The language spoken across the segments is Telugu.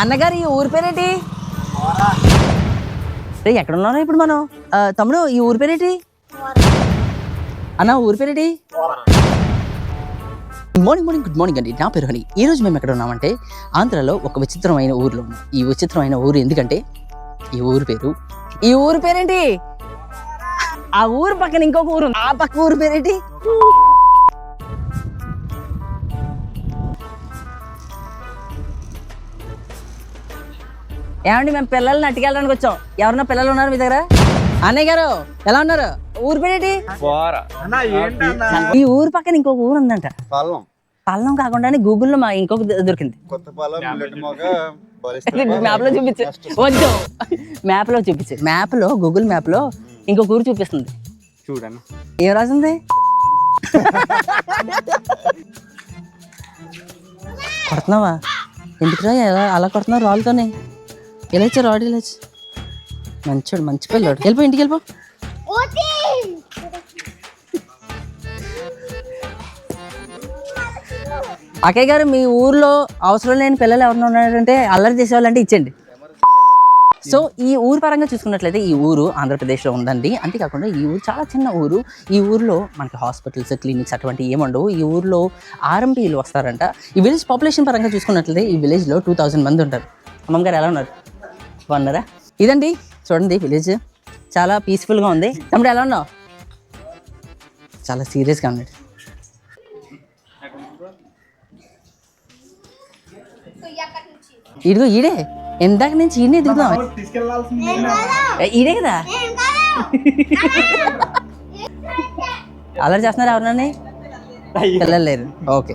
అన్నగారు ఈ ఊరి పేరేంటి? రే ఎక్కడ ఇప్పుడు మనం? తమ్ముడు ఈ ఊరి పేరేంటి? అన్న ఊరి పేరేంటి? Good morning morning good morning అండి. నా పేరు హని. ఈ రోజు మేము ఎక్కడ ఉన్నామంటే ఆంధ్రాలో ఒక విచిత్రమైన ఊరిలో ఉన్నాం. ఈ విచిత్రమైన ఊరు ఎందుకంటే ఈ ఊరి పేరు ఈ ఊరి పేరేంటి? ఆ ఊరు పక్కన ఇంకొక ఊరు ఆ పక్క ఊరు పేరేంటి? ఏమండి మేము పిల్లల్ని అట్టుకెళ్ళడానికి వచ్చాం. ఎవరన్నా పిల్లలు ఉన్నారు మీ దగ్గర? అన్నయ్య గారు ఎలా ఉన్నారు? ఊరు పేరేంటి? ఈ ఊరు పక్కన ఇంకొక ఊరు ఉందంట. పాలం. పల్లం కాకుండానే గూగుల్లో మా ఇంకొక దొరికింది. కొత్త పాలం మిల్లెట్ మొగ బలిస్తే. మ్యాప్లో చూపించు వద్దు. మ్యాప్లో చూపించు. మ్యాప్లో గూగుల్ మ్యాప్లో ఇంకొక ఊరు చూపిస్తుంది. చూడను ఏం రాసింది? కొడుతున్నావా? ఎందుకురా ఎలా అలా కొడుతున్నావు రాళ్ళతోనే? ఎలా ఇచ్చా రాడు ఇలా మంచోడు మంచి పిల్లోడు. వెళ్ళిపో ఇంటికి వెళ్ళిపో అక్కయ్య గారు మీ ఊర్లో అవసరం లేని పిల్లలు ఎవరైనా ఉన్నారంటే అల్లరి చేసేవాళ్ళంటే ఇచ్చండి సో ఈ ఊరు పరంగా చూసుకున్నట్లయితే ఈ ఊరు ఆంధ్రప్రదేశ్లో ఉందండి. అంతేకాకుండా ఈ ఊరు చాలా చిన్న ఊరు. ఈ ఊరిలో మనకి హాస్పిటల్స్ క్లినిక్స్ అటువంటి ఏముండవు. ఈ ఊరిలో ఆర్ఎంపీలు వస్తారంట. ఈ విలేజ్ పాపులేషన్ పరంగా చూసుకున్నట్లయితే ఈ విలేజ్లో టూ థౌజండ్ మంది ఉంటారు. అమ్మమ్మ గారు ఎలా ఉన్నారు? బాగున్నారా? ఇదండి చూడండి విలేజ్. చాలా పీస్ఫుల్గా ఉంది. తమ్ముడు ఎలా ఉన్నావు? చాలా సీరియస్గా ఉన్నాడు. ఇదిగో ఈడే. ఎందాక నుంచి ఈయనే దిగుదాం ఈడే కదా? అల్లరి చేస్తున్నారా ఎవరన్నా? పిల్లలు లేరు. ఓకే.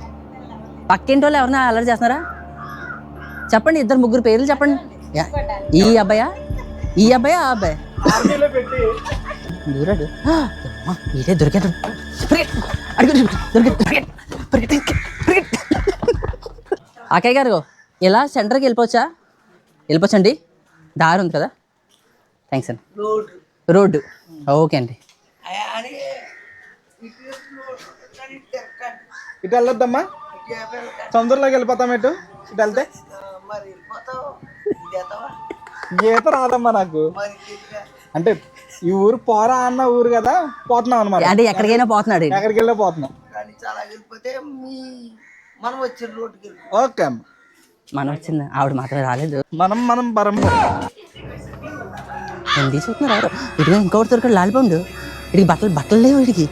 పక్కింటి వాళ్ళు ఎవరన్నా అల్లరి చేస్తున్నారా? చెప్పండి ఇద్దరు ముగ్గురు పేర్లు చెప్పండి. ఈ అబ్బాయా ఈ అబ్బాయా ఆ అబ్బాయి దూరాడు. ఈడే దొరికాడు. అడుగు. అక్కయ్య గారు ఇలా సెంటర్కి వెళ్ళిపోవచ్చా? వెళ్ళిపోవచ్చండి? దారి ఉంది కదా? థ్యాంక్స్ అండి రోడ్డు. ఓకే అండి. ఇటు వెళ్ళొద్దమ్మా. సముద్రంలోకి వెళ్ళిపోతాం ఇటు. ఇటు వెళ్తే. గీత రాదమ్మా నాకు. అంటే ఈ ఊరు పోరా అన్న ఊరు కదా పోతున్నాం అనమాట అంటే ఎక్కడికైనా పోతున్నాడు. ఎక్కడికి వెళ్ళి పోతున్నాం. ఓకే అమ్మ. మనం వచ్చింది ఆవిడ మాత్రమే రాలేదు. మనం మనం పరం ఎందుకు చూస్తున్నారు ఎవరు ఇటుగా ఇంకొకటి దొరకడు లాలిపోండు ఇడికి బట్టలు బట్టలు లేవు ఇడికి.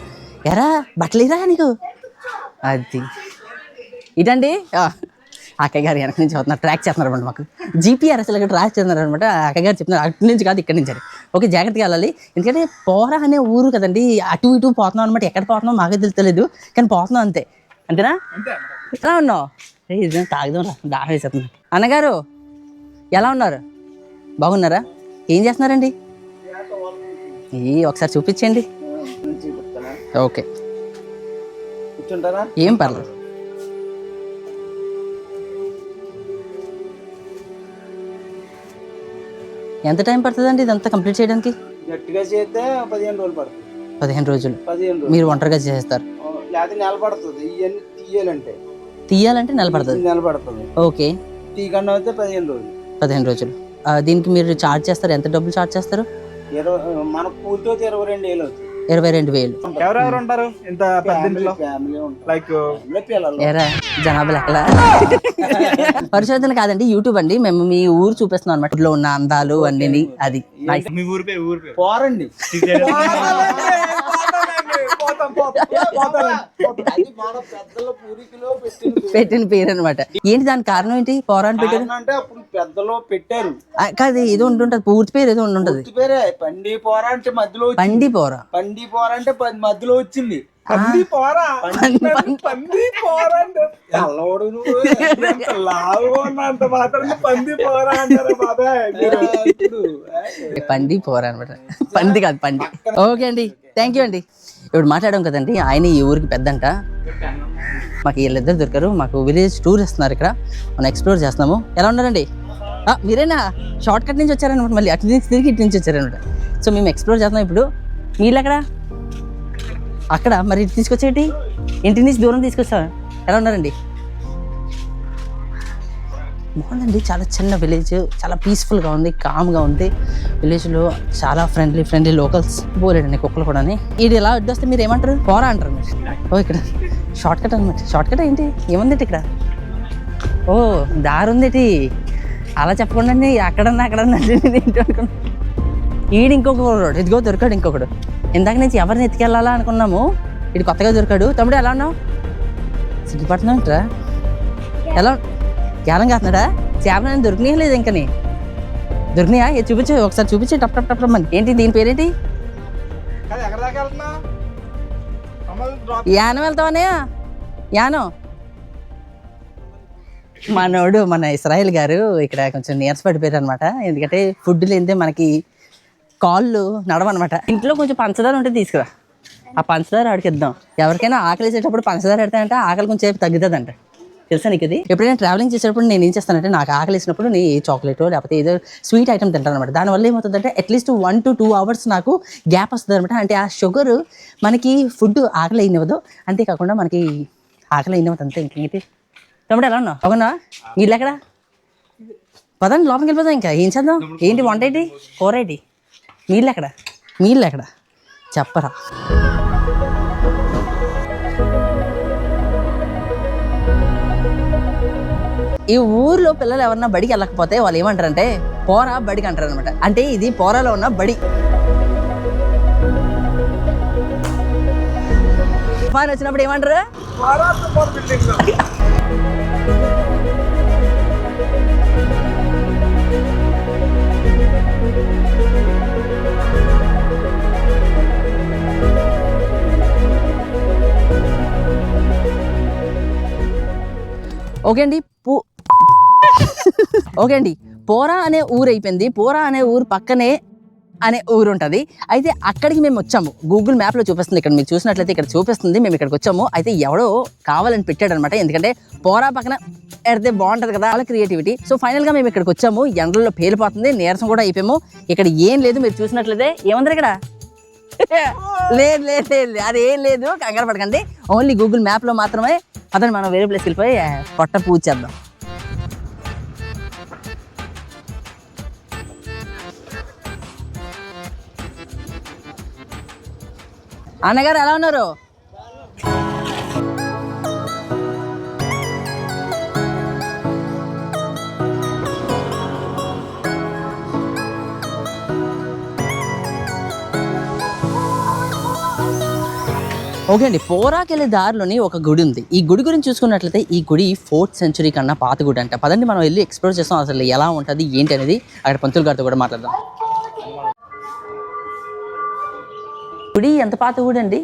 ఎరా బట్టలు ఇరా నీకు. అది. ఇదండి. ఆ, అక్కయ్య గారు వెనక నుంచి వస్తున్నారు ట్రాక్ చేస్తున్నారు అనమాట మాకు జీపీఆర్ అసలు ట్రాక్ చేస్తున్నారు అనమాట అక్కయ్య గారు చెప్తున్నారు అటు నుంచి కాదు ఇక్కడి నుంచి. ఓకే జాగ్రత్తగా వెళ్ళాలి. ఎందుకంటే పోరా అనే ఊరు కదండి అటు ఇటు పోతున్నాం అనమాట ఎక్కడ పోతున్నాం మాకే తెలుస్తలేదు కానీ పోతున్నాం అంతే. అంతేనా? ఎలా ఉన్నావు? ఇది తాగుదాం రా దాహం వేసేస్తుంది అన్నగారు ఎలా ఉన్నారు? బాగున్నారా? ఏం చేస్తున్నారండి? ఈ ఒకసారి చూపించండి. ఓకే. ఏం పర్లేదు. ఎంత టైం పడుతుందండి ఇదంతా కంప్లీట్ చేయడానికి? గట్టిగా చేస్తే పదిహేను రోజులు పడుతుంది. పదిహేను రోజులు. పదిహేను రోజులు. మీరు ఒంటరిగా చేసేస్తారు? లేకపోతే నెల పడుతుంది. ఇవన్నీ తీయాలంటే. తీయాలంటే నెల పడుతుంది? నెల పడుతుంది. ఓకే. తీయకుండా అయితే పదిహేను రోజులు. పదిహేను రోజులు. దీనికి మీరు ఛార్జ్ చేస్తారు? ఎంత డబ్బులు ఛార్జ్ చేస్తారు? ఇరవై మన పూర్తితో ఇరవై రెండు వేలు అవుతుంది. ఇరవై రెండు వేలు. ఎవరెవరు ఉంటారు? ఇంత పెద్ద ఇంట్లో లైక్ ఏరా జనాభా లెక్కల? పరిశోధన కాదండి యూట్యూబ్ అండి. మేము మీ ఊరు చూపిస్తున్నాం అనమాట ఊర్లో ఉన్న అందాలు అన్ని అది. మీ ఊరి పేరు ఊరి పేరు. పోరండి. పెద్దల పూరికలో పెట్టింది పెట్టిన పేరు అనమాట ఏంటి దానికి కారణం ఏంటి? పోరాని పెట్టారు అంటే అప్పుడు పెద్దలో పెట్టారు. కాదు ఏదో ఉంటుంటది పూర్తి పేరు ఏదో ఉంటుంటది పూర్తి పేరే. పండి పోరా అంటే మధ్యలో. పండి పోరా. పండి పోరా అంటే మధ్యలో వచ్చింది. పంది పోరా. పంది పోరా అంటే నువ్వు. లావుగా ఉన్నా అంత మాత్రం పంది పోరా అంటారా బాబాయ్. పండి పోరా అనమాట. పంది కాదు పండి. ఓకే అండి. థ్యాంక్ యూ అండి. ఇప్పుడు మాట్లాడాం కదండి ఆయన ఈ ఊరికి పెద్దంట. మాకు వీళ్ళిద్దరు దొరికారు. మాకు విలేజ్ టూర్ ఇస్తున్నారు ఇక్కడ. మనం ఎక్స్ప్లోర్ చేస్తున్నాము. ఎలా ఉన్నారండి? మీరేనా షార్ట్ కట్ నుంచి వచ్చారనమాట మళ్ళీ అటు నుంచి తిరిగి ఇటు నుంచి వచ్చారనమాట సో మేము ఎక్స్ప్లోర్ చేస్తున్నాం ఇప్పుడు. మీరు అక్కడ అక్కడ. మరి ఇటు తీసుకొచ్చేటి? ఇంటి నుంచి దూరం తీసుకొచ్చా ఎలా ఉన్నారండి? బాగుందండి. చాలా చిన్న విలేజ్ చాలా పీస్ఫుల్గా ఉంది కామ్గా ఉంది. విలేజ్లో చాలా ఫ్రెండ్లీ ఫ్రెండ్లీ లోకల్స్ పోలేడండి కుక్కలు కూడా ఇది ఎలా అడ్డొస్తే మీరు ఏమంటారు? పోరా అంటారు మీరు. ఓ ఇక్కడ. షార్ట్ కట్ అనమాట షార్ట్ కట్ ఏంటి? ఏముంది ఇక్కడ? ఓ దారుంది అలా చెప్పకుండా అక్కడన్నా అక్కడన్నా ఈడు ఇంకొకడు ఇదిగో దొరికాడు ఇంకొకడు. ఇందాక నుంచి ఎవరిని ఎత్తుకెళ్ళాలా అనుకున్నాము. ఇటు కొత్తగా దొరికాడు. తమ్ముడు ఎలా ఉన్నావు? సిగ్గుపడుతున్నావు ఏంట్రా? ఎలా కేలం కాస్తున్నాడా? చేపలు దొరికినాయా లేదు ఇంకని దొరికినాయా? ఏ చూపించు ఒకసారి చూపించు. టప్ టప్ టప్ టప్ ఏంటి దీని పేరేంటి? యానం వెళ్తావనే యానం? మనోడు మన ఇస్రాయల్ గారు ఇక్కడ కొంచెం నీరస పడిపోయారు అనమాట ఎందుకంటే ఫుడ్ లేనిదే మనకి కాళ్ళు నడవనమాట ఇంట్లో కొంచెం పంచదార ఉంటే తీసుకురా. ఆ పంచదార ఆడికి ఇద్దాం. ఎవరికైనా ఆకలి వేసేటప్పుడు పంచదార పెడతానంటే ఆకలి కొంచెం తగ్గుతుందంట. తెలుసా నీకు ఇది? ఎప్పుడైనా ట్రావెలింగ్ చేసేటప్పుడు నేను ఏం చేస్తానంటే నాకు ఆకలి వేసినప్పుడు నేను చాక్లెట్ లేకపోతే ఏదో స్వీట్ ఐటమ్ తింటాను అనమాట దానివల్ల ఏమవుతుందంటే at least one to two hours నాకు గ్యాప్ వస్తుంది అనమాట అంటే ఆ షుగర్ మనకి ఫుడ్ ఆకలి అయినవదు అంతేకాకుండా మనకి ఆకలి అయినవద్దు అంతే. ఇంకేంటి? తమ్ముడు ఎలా ఉన్నావు? అవునా వీళ్ళు ఎక్కడ? పదండి లోపలికి వెళ్ళిపోదాం ఇంకా. ఏం చేద్దాం? ఏంటి వంట ఏంటి? కూర ఏంటి? నీళ్ళు ఎక్కడ? నీళ్ళు ఎక్కడ? చెప్పరా. ఈ ఊర్లో పిల్లలు ఎవరన్నా బడికి వెళ్ళకపోతే వాళ్ళు ఏమంటారంటే పోరా బడికి అంటారు అనమాట అంటే ఇది పోరాలో ఉన్న బడి. తుఫాన్ వచ్చినప్పుడు ఏమంటారు? ఓకే అండి పూ ఓకే అండి పోరా అనే ఊరు అయిపోయింది పోరా అనే ఊరు పక్కనే అనే ఊరు ఉంటుంది అయితే అక్కడికి మేము వచ్చాము. గూగుల్ మ్యాప్లో చూపిస్తుంది. ఇక్కడ మీరు చూసినట్లయితే ఇక్కడ చూపిస్తుంది. మేము ఇక్కడికి వచ్చాము. అయితే ఎవడో కావాలని పెట్టాడు అనమాట ఎందుకంటే పోరా పక్కన ఎడితే బాగుంటుంది కదా. వాళ్ళ క్రియేటివిటీ సో ఫైనల్గా మేము ఇక్కడికి వచ్చాము. ఎండల్లో పేలిపోతుంది. నీరసం కూడా అయిపోయాము. ఇక్కడ ఏం లేదు. మీరు చూసినట్లయితే ఏముంది ఇక్కడ? లేదు లేదు లేదు అది ఏం లేదు. కంగారు పడకండి. ఓన్లీ గూగుల్ మ్యాప్లో మాత్రమే. అతను మనం వేరే ప్లేస్కి వెళ్ళిపోయి పొట్ట పూజ చేద్దాం. అన్నగారు ఎలా ఉన్నారు? ఓకే అండి పోరాకెళ్ళే దారిలోని ఒక గుడి ఉంది. ఈ గుడి గురించి చూసుకున్నట్లయితే ఈ గుడి ఫోర్త్ సెంచురీ కన్నా పాత గుడి అంట. పదండి మనం వెళ్ళి ఎక్స్ప్లోర్ చేస్తాం. అసలు ఎలా ఉంటుంది ఏంటి అనేది అక్కడ పంతులు గారితో కూడా మాట్లాడదాం. గుడి ఎంత పాత గుడి అండి?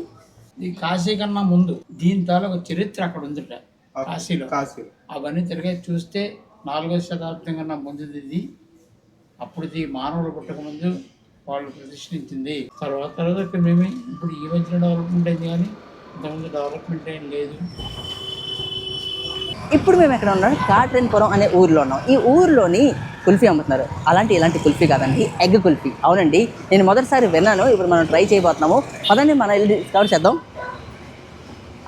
ఈ కాశీ కన్నా ముందు దీని తాలూకు చరిత్ర అక్కడ ఉందిట కాశీలో. కాశీ. అవన్నీ తిరిగి చూస్తే నాలుగో శతాబ్దం కన్నా ముందుది ఇది. అప్పుడు ఇది మానవులు పుట్టక ముందు వాళ్ళు ప్రతిష్ఠించింది తర్వాత తర్వాత ఇక్కడ మేము ఇప్పుడు ఈ మధ్యన డెవలప్మెంట్ అయింది కానీ ఇంతకుముందు డెవలప్మెంట్ ఏం లేదు. ఇప్పుడు మేము ఎక్కడ ఉన్నాం? కాట్రేన్పురం అనే ఊర్లో ఉన్నాం. ఈ ఊర్లోని కుల్ఫీ అమ్ముతున్నారు. అలాంటి ఇలాంటి కుల్ఫీ కాదండి ఎగ్ కుల్ఫీ. అవునండి నేను మొదటిసారి విన్నాను ఇప్పుడు మనం ట్రై చేయబోతున్నాము. పదండి మనం వెళ్ళి డిస్కవర్ చేద్దాం.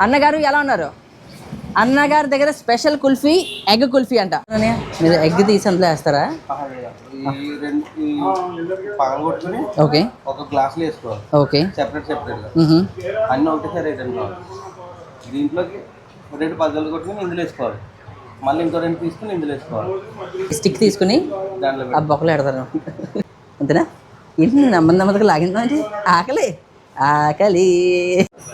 అన్నగారు ఎలా ఉన్నారు? అన్నగారి దగ్గర స్పెషల్ కుల్ఫీ ఎగ్ కుల్ఫీ అంట. మీరు ఎగ్ తీసి అందులో వేస్తారా? ఓకే. ఒక గ్లాసులో వేసుకోవాలి. ఓకే. Separate separate. అన్ని ఒకటేసారి దీంట్లోకి రెండు పగలు కొట్టుకుని ఇందులో వేసుకోవాలి. మళ్ళీ ఇంకో రెండు తీసుకుని ఇందులో వేసుకోవాలి. స్టిక్ తీసుకుని దాంట్లో ఆ బొక్కలు పెడతాను. అంతేనా? ఏంటి నెమ్మది నెమ్మదిగా లాగిందా అంటే? ఆకలి. ఆకలి.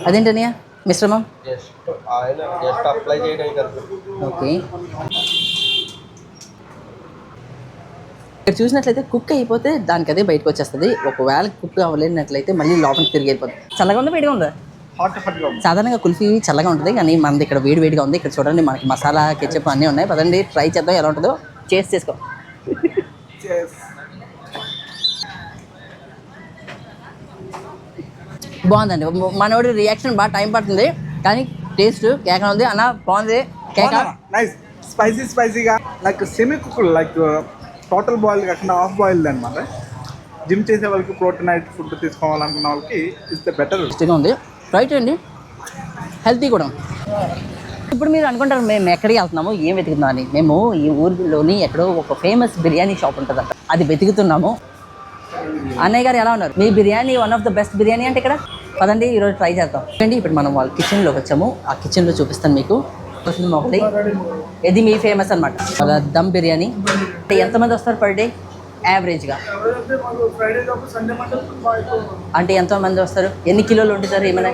అదేంటన్నయ్య మిశ్రమం? జస్ట్ ఆయిల్ జస్ట్ అప్లై చేయడం కదా ఓకే. ఇక్కడ చూసినట్లయితే కుక్ అయిపోతే దానికి అదే బయటకు వచ్చేస్తుంది. ఒకవేళ కుక్ అవ్వలేనట్లయితే మళ్ళీ లోపలికి తిరిగి వెళ్ళిపోతుంది చల్లగా ఉందా హాట్గా ఉంది? సాధారణంగా కుల్ఫీ చల్లగా ఉంటుంది కానీ మనది ఇక్కడ వేడి వేడిగా ఉంది. ఇక్కడ చూడండి మనకి మసాలా కెచ్చప్ అన్నీ ఉన్నాయి. పదండి ట్రై చేద్దాం ఎలా ఉంటుందో. చేసి చేసుకో. బాగుందండి. మనోడి రియాక్షన్ బాగా టైం పడుతుంది కానీ టేస్ట్ కేక ఉంది. అన్న బాగుంది. కేక. నైస్ స్పైసీ స్పైసీగా like semi cook like total boil కాకుండా హాఫ్ బాయిల్డ్ అనమాట జిమ్ చేసే వాళ్ళకి ప్రోటీన్ ఫుడ్ తీసుకోవాలనుకున్న వాళ్ళకి ఇస్ ద బెటర్ ఉంది. రైట్ అండి? హెల్తీ కూడా. ఇప్పుడు మీరు అనుకుంటారు మేము ఎక్కడికి వెళ్తున్నాము ఏం వెతుకుతున్నాం అని. మేము ఈ ఊరిలోని ఎక్కడో ఒక ఫేమస్ బిర్యానీ షాప్ ఉంటుందంట. అది వెతుకుతున్నాము. అన్నయ్య గారు ఎలా ఉన్నారు? మీ biryani one of the best biryani అంటే ఇక్కడ? పదండి ఈరోజు ట్రై చేద్దాం. అండి ఇప్పుడు మనం వాళ్ళ కిచెన్లోకి వచ్చాము. ఆ కిచెన్లో చూపిస్తాను మీకు. ఒకటి. ఇది మీ ఫేమస్ అనమాట దమ్ బిర్యానీ. అంటే ఎంతమంది వస్తారు పర్ డే యావరేజ్గా అంటే ఎంతమంది వస్తారు? ఎన్ని కిలోలు ఉంటుంది ఏమైనా?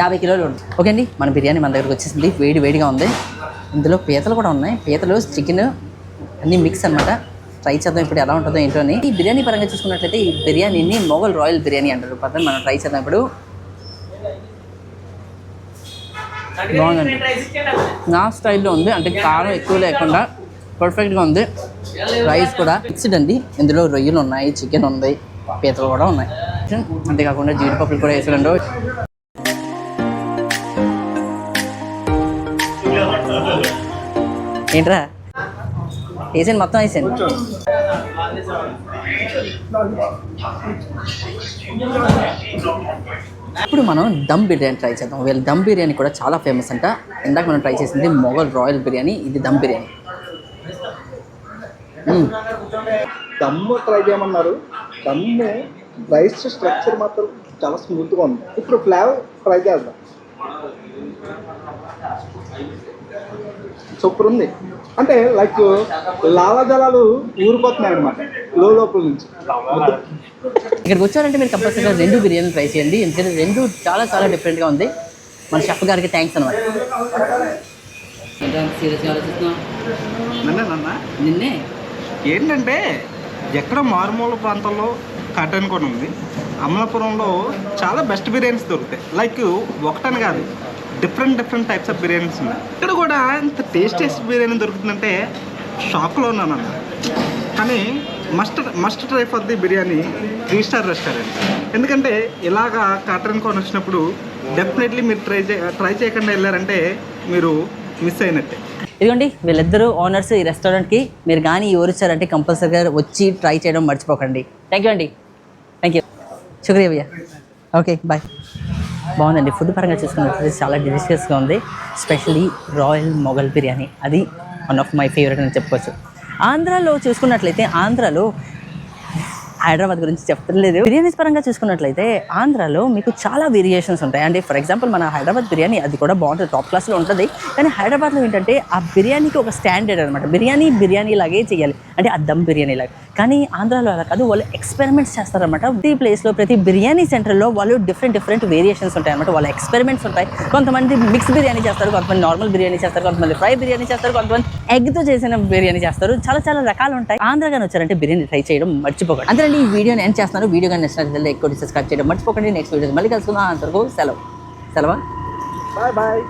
యాభై కిలోలు. ఉంది ఓకే అండి మన బిర్యానీ మన దగ్గరకు వచ్చేసింది. వేడి వేడిగా ఉంది. ఇందులో పీతలు కూడా ఉన్నాయి. పీతలు చికెన్ అన్నీ మిక్స్ అన్నమాట. ట్రై చేద్దాం ఇప్పుడు ఎలా ఉంటుందో ఏంటో అని. ఈ బిర్యానీ పరంగా చూసుకున్నట్లయితే ఈ బిర్యానీని మొగల్ రాయల్ బిర్యానీ అంటారు. పక్కన మనం ట్రై చేద్దాం ఇప్పుడు. బాగుందండి. నా స్టైల్లో ఉంది. అంటే కారం ఎక్కువ లేకుండా పర్ఫెక్ట్గా ఉంది. రైస్ కూడా మిక్స్డ్ అండి. ఇందులో రొయ్యలు ఉన్నాయి చికెన్ ఉంది పీతలు కూడా ఉన్నాయి. అంతేకాకుండా జీడిపప్పులు కూడా వేసారండి. ఏంట్రా? వేసాను మొత్తం వేసాను ఇప్పుడు మనం దమ్ బిర్యానీ ట్రై చేద్దాం. వీళ్ళ దమ్ బిర్యానీ కూడా చాలా ఫేమస్ అంట. ఇందాక మనం ట్రై చేసింది మొగల్ రాయల్ బిర్యానీ ఇది దమ్ బిర్యానీ. దమ్ము ట్రై చేయమన్నారు. దమ్ము రైస్ స్ట్రక్చర్ మాత్రం చాలా స్మూత్గా ఉంది. ఇప్పుడు ఫ్లేవర్ ట్రై చేద్దాం. సూపర్ ఉంది. అంటే లైక్ లాలాజలాలు ఊరిపోతున్నాయి అనమాట లో లోపల నుంచి. ఇక్కడికి వచ్చారంటే మీరు కంపల్సరీగా రెండు బిర్యానీ ట్రై చేయండి. ఎందుకంటే రెండు చాలా చాలా డిఫరెంట్గా ఉంది. మన షెఫ్ గారికి థ్యాంక్స్ అనమాట సీరియస్గా ఆలోచిస్తున్నాం నన్న నిన్నే ఏంటంటే ఎక్కడ మారుమూల ప్రాంతంలో కటన్ కూడా ఉంది. అమలాపురంలో చాలా బెస్ట్ బిర్యానీస్ దొరుకుతాయి. లైక్ ఒకటని కాదు different different types of biryanis ఉన్నాయి. ఇక్కడ కూడా ఇంత టేస్టీయెస్ట్ బిర్యానీ దొరుకుతుందంటే షాక్లో ఉన్నాను కానీ must must try for the biryani three star restaurant ఎందుకంటే ఇలాగా కాటన్ కొని వచ్చినప్పుడు డెఫినెట్లీ మీరు ట్రై చే ట్రై చేయకుండా వెళ్ళారంటే మీరు మిస్ అయినట్టే. ఇదిగోండి వీళ్ళిద్దరూ ఓనర్స్ ఈ రెస్టారెంట్కి మీరు కానీ ఈ ఊరు వచ్చారంటే కంపల్సరీగా వచ్చి ట్రై చేయడం మర్చిపోకండి. థ్యాంక్ యూ అండి. థ్యాంక్ యూ శుక్రియా భయ్యా. ఓకే బాయ్ బాగుందండి ఫుడ్ పరంగా చూసుకున్నట్లయితే చాలా డెలిషియస్గా ఉంది. స్పెషల్లీ రాయల్ మొగల్ బిర్యానీ అది వన్ ఆఫ్ మై ఫేవరెట్ అని చెప్పుకోవచ్చు. ఆంధ్రాలో చూసుకున్నట్లయితే ఆంధ్రాలో హైదరాబాద్ గురించి చెప్పలేదు. బిర్యానీస్ పరంగా చూసుకున్నట్లయితే ఆంధ్రాలో మీకు చాలా వేరియేషన్స్ ఉంటాయి. అంటే ఫర్ ఎగ్జాంపుల్ మన హైదరాబాద్ బిర్యానీ అది కూడా బాగుంటుంది. టాప్ క్లాస్లో ఉంటుంది. కానీ హైదరాబాద్లో ఏంటంటే ఆ బిర్యానీకి ఒక స్టాండర్డ్ అనమాట బిర్యానీ బిర్యానీ లాగే చేయాలి. అంటే ఆ దమ్ బిర్యానీ లాగా. కానీ ఆంధ్రాలో అలా కాదు. వాళ్ళు ఎక్స్పెరిమెంట్స్ చేస్తారనమాట ప్రతి ప్లేస్లో ప్రతి బిర్యానీ సెంటర్లో వాళ్ళు డిఫరెంట్ డిఫరెంట్ వేరియేషన్స్ ఉంటాయి అనమాట వాళ్ళ ఎక్స్పెరిమెంట్స్ ఉంటాయి. కొంతమంది మిక్స్ బిర్యానీ చేస్తారు. కొంతమంది నార్మల్ బిర్యానీ చేస్తారు. కొంతమంది ఫ్రై బిర్యానీ చేస్తారు. కొంతమంది ఎగ్తో చేసిన బిర్యానీ చేస్తారు. చాలా చాలా రకాలు ఉంటాయి. ఆంధ్ర వచ్చారంటే బిర్యానీ ట్రై చేయడం మర్చిపోకండి. అంతే ఈ వీడియోని నేను చేస్తున్నాను వీడియో కానీ నచ్చినట్లయితే ఎక్కువ సబ్స్క్రైబ్ చేయడం మర్చిపోకండి. నెక్స్ట్ వీడియో మళ్ళీ కలుసుకుందాం. అంతవరకు సెలవు. సెలవా? Bye bye